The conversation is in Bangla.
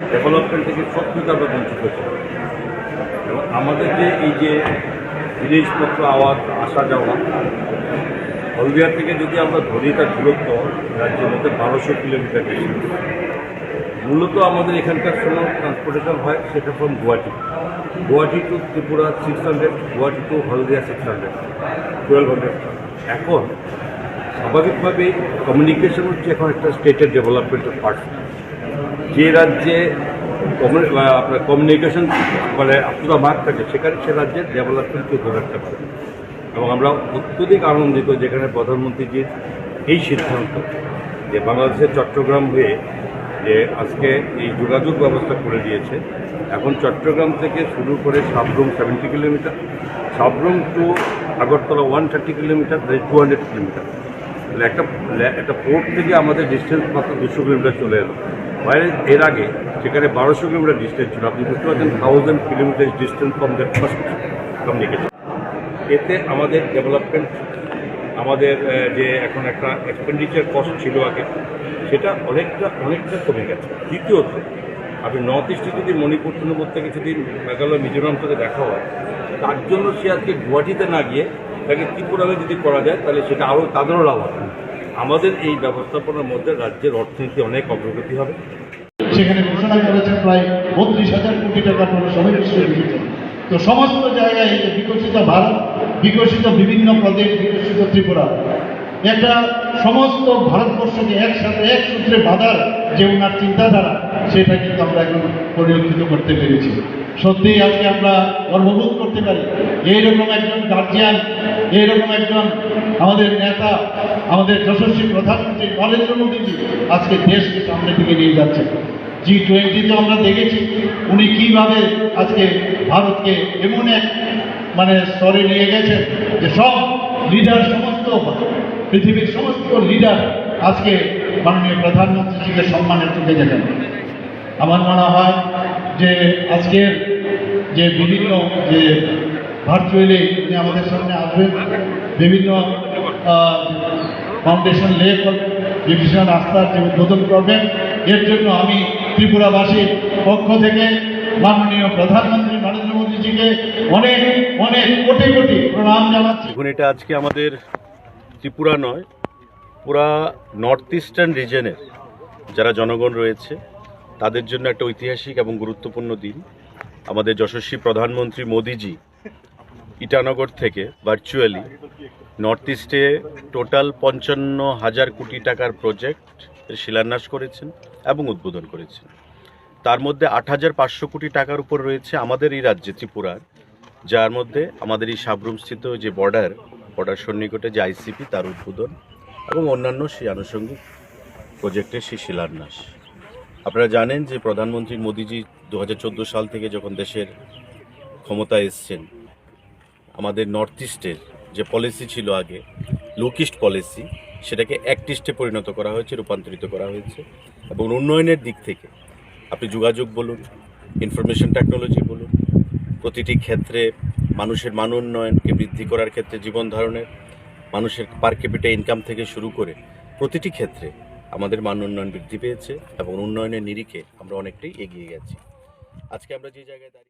ডেভেলপমেন্ট থেকে সত্যিটা আমরা বঞ্চিত এবং আমাদের যে এই যে জিনিসপত্র, আওয়াজ, আসা যাওয়া, হলদিয়া থেকে যদি আমরা ধরি তার দূরত্ব, রাজ্যের মধ্যে বারোশো কিলোমিটার বেশি। মূলত আমাদের এখানকার সময় ট্রান্সপোর্টেশন হয় সেটা from Guwahati. Guwahati to Tripura six hundred Guwahati to Haldia six hundred twelve hundred এখন স্বাভাবিকভাবেই কমিউনিকেশন হচ্ছে এখন একটা স্টেটের ডেভেলপমেন্টের পার্ট যে রাজ্যে আপনার কমিউনিকেশন মানে আপনারা মার্ক থাকে, সেখানে সে রাজ্যের ডেভেলপমেন্টকে ধরে রাখতে পারে। এবং আমরা অত্যধিক আনন্দিত যেখানে প্রধানমন্ত্রীজির এই সিদ্ধান্ত যে বাংলাদেশের চট্টগ্রাম হয়ে যে আজকে এই যোগাযোগ ব্যবস্থা করে দিয়েছে। এখন চট্টগ্রাম থেকে শুরু করে Sabroom seventy kilometre, Sabroom to Agartala one thirty kilometre to hundred kilometre. একটা একটা পোর্ট থেকে আমাদের ডিস্টেন্স মাত্র দুশো কিলোমিটার চলে এলো। বাইরে এর আগে সেখানে বারোশো কিলোমিটার ডিস্টেন্স ছিল। আপনি বুঝতে পারছেন thousand kilometre distance from that first communication এতে আমাদের ডেভেলপমেন্ট আমাদের যে এখন একটা এক্সপেন্ডিচার কস্ট ছিল আগে, সেটা অনেকটা অনেকটা কমে গেছে। দ্বিতীয়ত, আপনি নর্থ ইস্টে যদি মণিপুর তৃণমূল থেকে যদি মেঘালয়, মিজোরাম থেকে দেখা হয়, তার জন্য সে আজকে গুয়াহাটিতে না গিয়ে তাকে ত্রিপুরাকে যদি করা যায়, তাহলে সেটা আরও তাদেরও লাভ হবে। আমাদের এই ব্যবস্থাপনার মধ্যে রাজ্যের অর্থনীতি অনেক অগ্রগতি হবে। সেখানে ঘোষণা করেছেন প্রায় বত্রিশ হাজার কোটি টাকা করে তো সমস্ত জায়গায় বিকশিত ভারত, বিকশিত বিভিন্ন প্রদেশ, বিকশিত ত্রিপুরা একটা সমস্ত ভারতবর্ষকে একসাথে, এক সূত্রে বাঁধার যে ওনার চিন্তাধারা, সেটা কিন্তু আমরা এখন পরিলক্ষিত করতে পেরেছি। সত্যিই আজকে আমরা গর্ববোধ করতে পারি, এইরকম একজন গার্জিয়ান এইরকম একজন আমাদের নেতা, আমাদের যশস্বী প্রধানমন্ত্রী নরেন্দ্র মোদীজি আজকে দেশকে সামনের দিকে নিয়ে যাচ্ছেন। জি টোয়েন্টিতে আমরা দেখেছি, উনি কীভাবে আজকে ভারতকে এমন এক মানে স্তরে নিয়ে গেছেন যে সব লিডার সমস্ত পৃথিবীর সমস্ত লিডার আজকে মাননীয় প্রধানমন্ত্রীজিকে সম্মানের চোখে দেখেন। আমার মনে হয় যে আজকের যে বিভিন্ন যে ভার্চুয়ালি উনি আমাদের সামনে আসবেন, বিভিন্ন ফাউন্ডেশন লে বিভিন্ন রাস্তার যে উদ্বোধন করবেন, এর জন্য আমি ত্রিপুরাবাসীর পক্ষ থেকে মাননীয় প্রধানমন্ত্রী নরেন্দ্র মোদীজিকে অনেক অনেক কোটি কোটি প্রণাম জানাচ্ছি। এটা আজকে আমাদের ত্রিপুরা নয়, পুরা নর্থ ইস্টার্ন রিজনের যারা জনগণ রয়েছে, তাদের জন্য একটা ঐতিহাসিক এবং গুরুত্বপূর্ণ দিন। আমাদের যশস্বী প্রধানমন্ত্রী মোদিজি ইটানগর থেকে ভার্চুয়ালি নর্থ ইস্টে টোটাল পঞ্চান্ন হাজার কোটি টাকার প্রজেক্ট শিলান্যাস করেছেন এবং উদ্বোধন করেছেন। তার মধ্যে আট হাজার পাঁচশো কোটি টাকার উপর রয়েছে আমাদের এই রাজ্যে ত্রিপুরার, যার মধ্যে আমাদের এই সাবরুমস্থিত যে বর্ডার বর্ডার সন্নিকটে যে আইসিপি, তার উদ্বোধন এবং অন্যান্য সেই আনুষঙ্গিক প্রজেক্টের সেই শিলান্যাস। আপনারা জানেন যে প্রধানমন্ত্রী মোদীজি দু হাজার চোদ্দ সাল থেকে যখন দেশের ক্ষমতা এসছেন, আমাদের নর্থ ইস্টের যে পলিসি ছিল আগে লুকিস্ট পলিসি, সেটাকে অ্যাক্টিস্টে পরিণত করা হয়েছে, রূপান্তরিত করা হয়েছে এবং উন্নয়নের দিক থেকে আপনি যোগাযোগ বলুন ইনফরমেশন টেকনোলজি বলুন, প্রতিটি ক্ষেত্রে মানুষের মান উন্নয়নকে বৃদ্ধি করার ক্ষেত্রে জীবন ধারণের, মানুষের পার ক্যাপিটা ইনকাম থেকে শুরু করে প্রতিটি ক্ষেত্রে আমাদের মান উন্নয়ন বৃদ্ধি পেয়েছে এবং উন্নয়নের নিরিখে আমরা অনেকটাই এগিয়ে গেছি। আজকে আমরা যে জায়গায় দাঁড়িয়ে